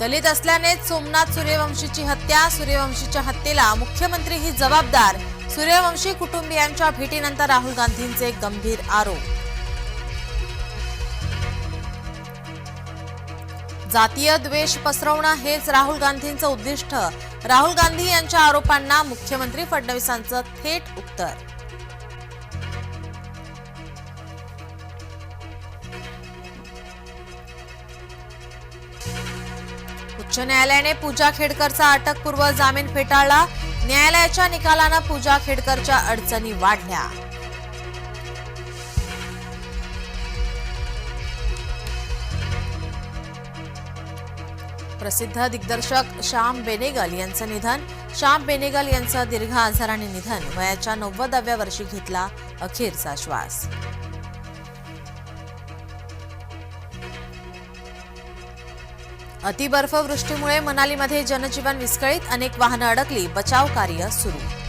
दलित असल्यानेच सोमनाथ सूर्यवंशीची हत्या सूर्यवंशीच्या हत्येला मुख्यमंत्री ही जबाबदार सूर्यवंशी कुटुंबियांच्या भेटीनंतर राहुल गांधींचे गंभीर आरोप. जातीय द्वेष पसरवणं हेच राहुल गांधींचं उद्दिष्ट. राहुल गांधी यांच्या आरोपांना मुख्यमंत्री फडणवीसांचं थेट उत्तर. उच्च न्यायालयाने पूजा खेडकरचा अटकपूर्व जामीन फेटाळला. न्यायालयाच्या निकालानं पूजा खेडकरच्या अडचणी वाढल्या. प्रसिद्ध दिग्दर्शक श्याम बेनेगल यांचं निधन. श्याम बेनेगल यांचं दीर्घ आजाराने निधन. वयाच्या नव्वदाव्या वर्षी घेतला अखेरचा श्वास. अतिबर्फवृष्टीमुळे मनालीमध्ये जनजीवन विस्कळीत अनेक वाहनं अडकली बचाव कार्य सुरू